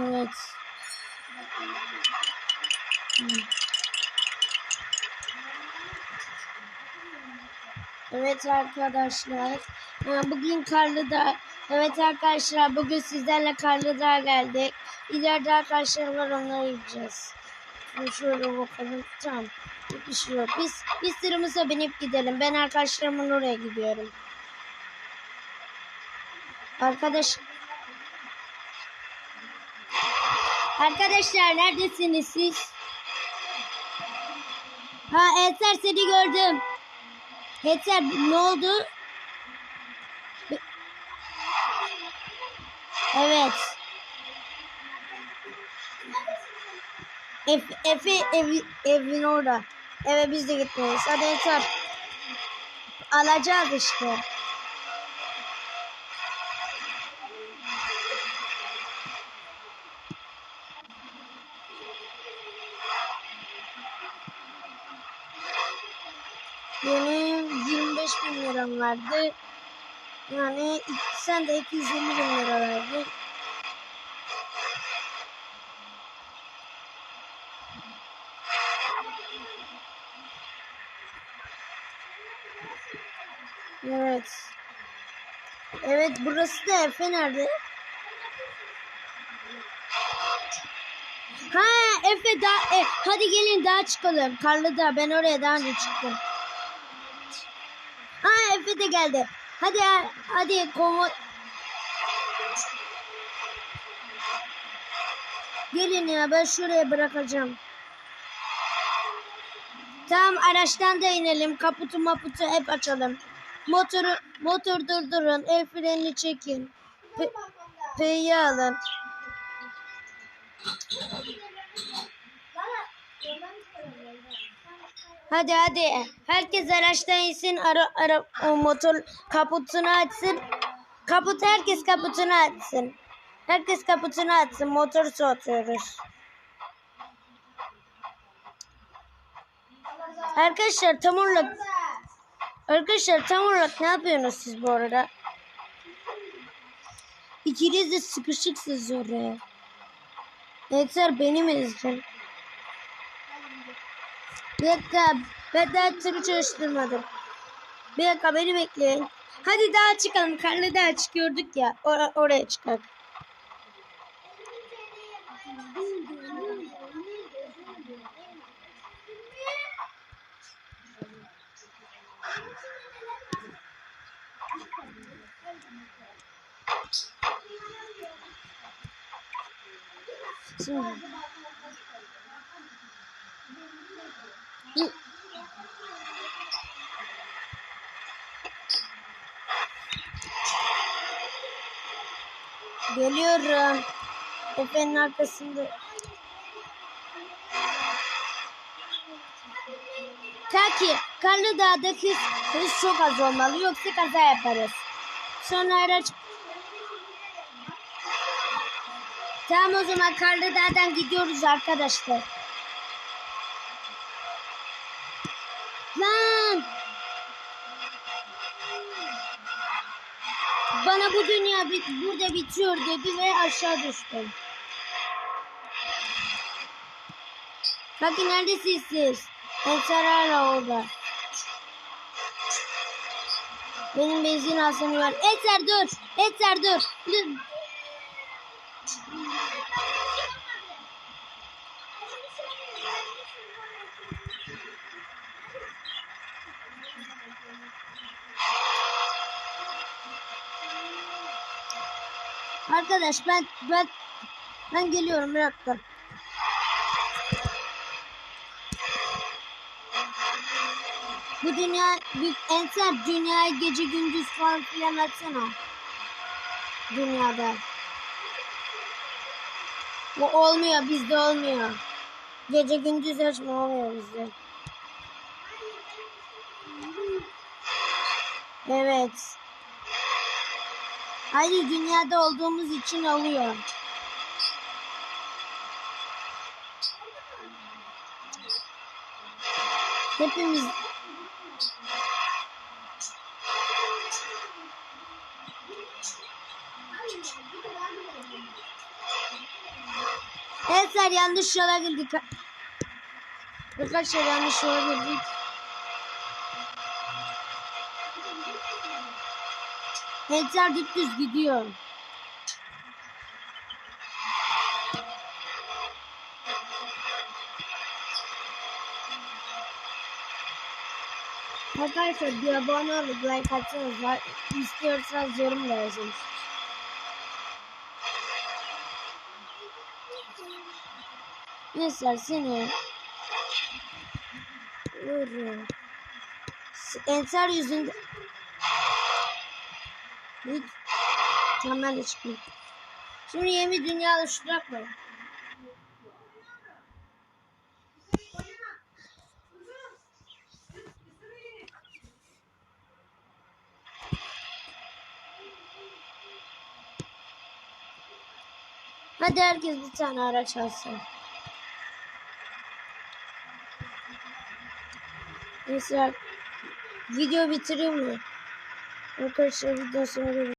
Evet. Evet arkadaşlar. Bugün Karlıdağ. Evet arkadaşlar bugün sizlerle Karlıdağ geldik. İleride arkadaşlar var onlara gideceğiz. Şimdi Şöyle bakalım. Tamam. Yok. Biz, biz tırımıza binip gidelim. Ben arkadaşlarımın oraya gidiyorum. Arkadaş Arkadaşlar neredesiniz siz? Ha Eser seni gördüm. Eser ne oldu? Evet. Efe, Efe ev, evin orada. Eve biz de gitmeyiz. Hadi Eser. Alacağız işte. Benim 25 bin liram vardı. Yani sen de 250 bin lira verdin. Evet. Evet burası da Efe nerede? Ha Efe daha e, hadi gelin daha çıkalım. Karlı da ben oraya daha önce çıktım. Ha Efe de geldi. Hadi hadi komo Gelin ya ben şuraya bırakacağım. Tamam araçtan da inelim. Kaputu maputu hep açalım. Motoru motor durdurun. El frenini çekin. P- alın. Hadi hadi. Herkes araçtan insin. Ara, ara, motor kaputunu açsın. Kaput herkes kaputunu açsın. Herkes kaputunu açsın. Motor soğutuyoruz. Arkadaşlar tam olarak Arkadaşlar tam olarak ne yapıyorsunuz siz bu arada? İkiniz de sıkışıksınız oraya. Yeter beni mi izledin? Bir ben daha tırı çalıştırmadım. Bir beni bekleyin. Hadi daha çıkalım. Karlı daha çıkıyorduk ya. Or- oraya çıkalım. Şimdi. Bir- Geliyorum. Efe'nin arkasında. Kaki, Karlı Dağ'daki hız çok az olmalı yoksa kaza yaparız. Sonra araç... Tamam o zaman Karlı Dağ'dan gidiyoruz arkadaşlar. Bana bu dünya bit burada bitiyor dedi ve aşağı düştüm. Bakın neredesiniz siz? Eser hala orada. Benim benzin alsam var. Eser dur. Eser. Dur. Arkadaş ben ben ben geliyorum bir dakika. Bu dünya bir enser dünya gece gündüz falan filan açsana. Dünyada. Bu olmuyor bizde olmuyor. Gece gündüz açma olmuyor bizde. Evet. Hayır dünyada olduğumuz için oluyor. Hepimiz Ensar yanlış yola girdik. Arkadaşlar yanlış yola girdik. Ensar düz gidiyor. Arkadaşlar bir abone olup like atsanız var. İstiyorsanız yorum da yazın. Mesela seni vururum. Ensar yüzünde Hiç ben de çıkayım. Şimdi yeni dünya oluşturak mı? Hadi herkes bir tane araç alsın. Neyse video bitireyim mi? Arkadaşlar video sonra